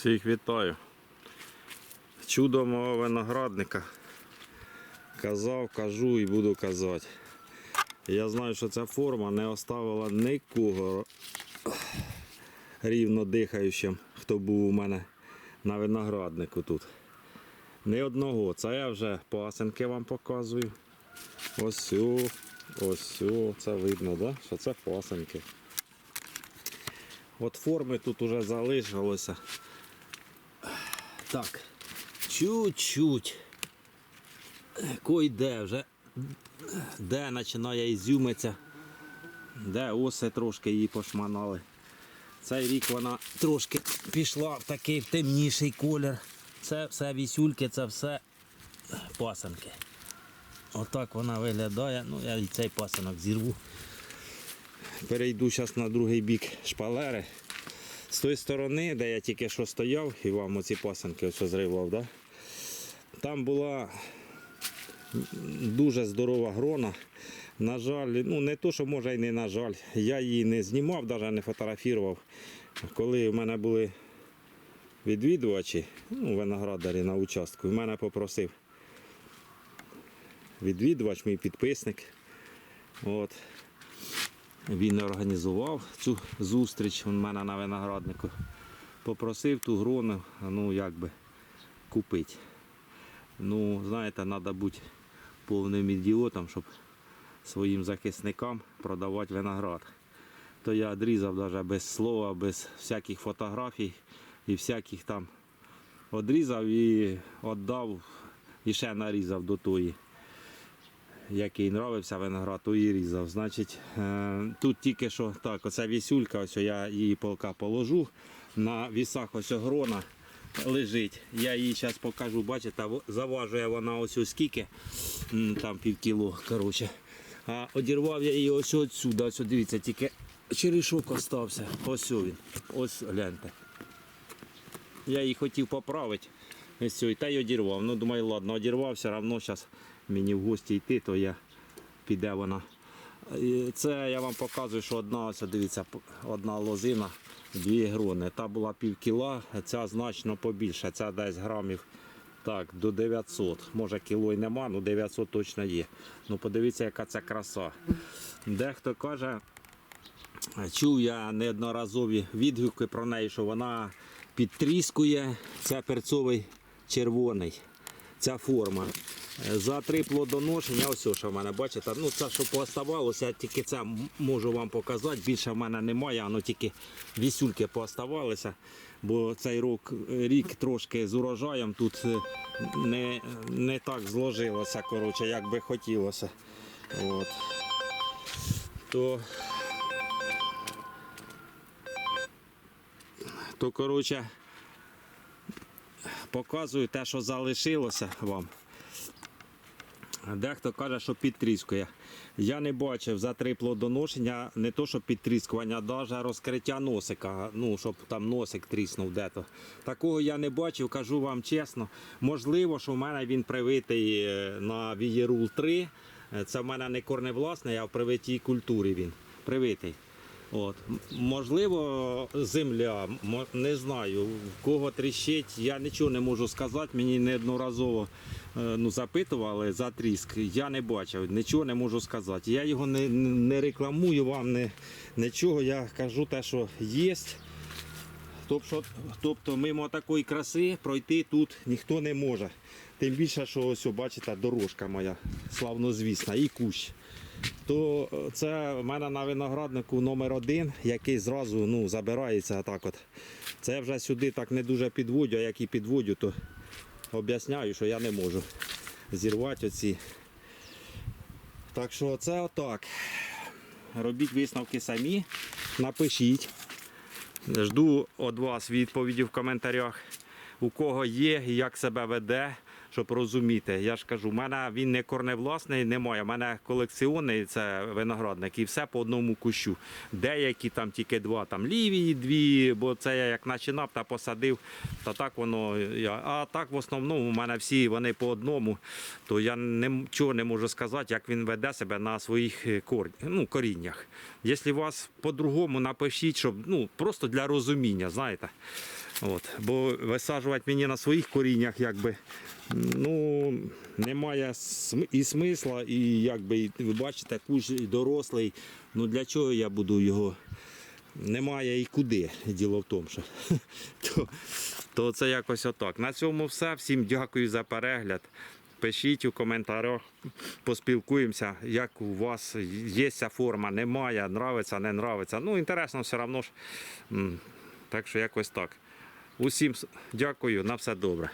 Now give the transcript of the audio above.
Всіх вітаю. Чудо мого виноградника. Казав, кажу і буду казати. Я знаю, що ця форма не оставила нікого рівно дихаючим, хто був у мене на винограднику тут. Ні одного. Це я вже пасенки вам показую. Ось, ось, це видно, да? що це пасенки. От форми тут уже залишилося. Так, чуть-чуть. Койде вже. Де починає ізюмитися, де оси трошки її пошманали. Цей рік вона трошки пішла в такий темніший колір. Це все вісюльки, це все пасанки. Отак вона виглядає. Ну, я і цей пасанок зірву. Перейду зараз на другий бік шпалери. З тої сторони, де я тільки що стояв і вам оці пасанки ось зривав, да? там була дуже здорова грона. На жаль, ну не то, що може і не на жаль. Я її не знімав, навіть не фотографував. Коли в мене були відвідувачі, ну, виноградарі на участку, і мене попросив відвідувач, мій підписник. От. Він організував цю зустріч у мене на винограднику. Попросив ту грону, ну як би, купити. Ну, знаєте, треба бути повним ідіотом, щоб своїм захисникам продавати виноград. То я відрізав навіть без слова, без всяких фотографій і всяких там відрізав і віддав і ще нарізав до тої який нравився виноград, то і різав. Значить, е, тут тільки що так, оця вісюлька, ось я її полка положу. На вісах ось грона лежить. Я її зараз покажу, бачите, заважує вона ось ось скільки, там пів кіло, коротше. А одірвав я її ось отсюди, ось дивіться, тільки черешок остався. Ось він. Ось гляньте. Я її хотів поправити. Ось цю, та й одірвав. Ну, думаю, ладно, одірвав, все одно зараз мені в гості йти, то я піде вона. І Це я вам показую, що одна, ось дивіться, одна лозина, дві грони. Та була пів кіла, ця значно побільше, ця десь грамів так, до 900. Може кіло й нема, ну 900 точно є. Ну подивіться, яка це краса. Дехто каже, Чув я неодноразові відгуки про неї, що вона підтріскує. Це перцовий червоний. Ця форма. Е, За три плодоношення, ось що в мене, бачите, ну це що пооставалося, тільки це можу вам показати. Більше в мене немає, воно тільки вісюльки пооставалися. Бо цей рік, рік трошки з урожаєм тут е, не, не так зложилося, коротше, як би хотілося. От. То то коротше показую те, що залишилося вам. Дехто каже, що підтріскує. Я не бачив за три плодоношення не то, що підтріскування, а навіть розкриття носика, ну, щоб там носик тріснув дето. Такого я не бачив, кажу вам чесно. Можливо, що в мене він привитий е, на Вієрул 3. Е, Це в мене не корневласний, а в привитій культурі він привитий. От. Можливо, земля, не знаю, в кого тріщить, я нічого не можу сказати. Мені неодноразово е, ну, запитували за тріск. Я не бачив, нічого не можу сказати. Я його не, не рекламую вам, не, нічого. Я кажу те, що є. Тобто, тобто мимо такої краси пройти тут ніхто не може. Тим більше, що ось, бачите, дорожка моя славнозвісна і кущ. То е, це в мене на винограднику номер один, який зразу ну, забирається так от. Це вже сюди так не дуже підводю, а як і підводю, то об'ясняю, що я не можу зірвати оці. Так що це отак. Робіть висновки самі, напишіть. Жду від вас відповіді в коментарях, у кого є і як себе веде, щоб розуміти. Я ж кажу, в мене він не корневласний, немає. У мене колекціонний це виноградник і все по одному кущу. Деякі там тільки два, там ліві дві, бо це я як починав та посадив, та так воно. А так в основному у мене всі вони по одному, то я нічого не можу сказати, як він веде себе на своїх е, кор... ну, коріннях. Якщо вас по-другому напишіть, щоб ну, просто для розуміння, знаєте. От. Бо висаджувати мені на своїх коріннях, якби, ну, немає і смисла, і якби, ви бачите, кущ дорослий. Ну для чого я буду його? Немає і куди. Діло в тому, що то, то це якось отак. На цьому все. Всім дякую за перегляд. Пишіть у коментарях, поспілкуємося, як у вас є ця форма, немає, нравиться, не нравиться. Ну, інтересно все одно ж. Так що якось так. Усім дякую, на все добре.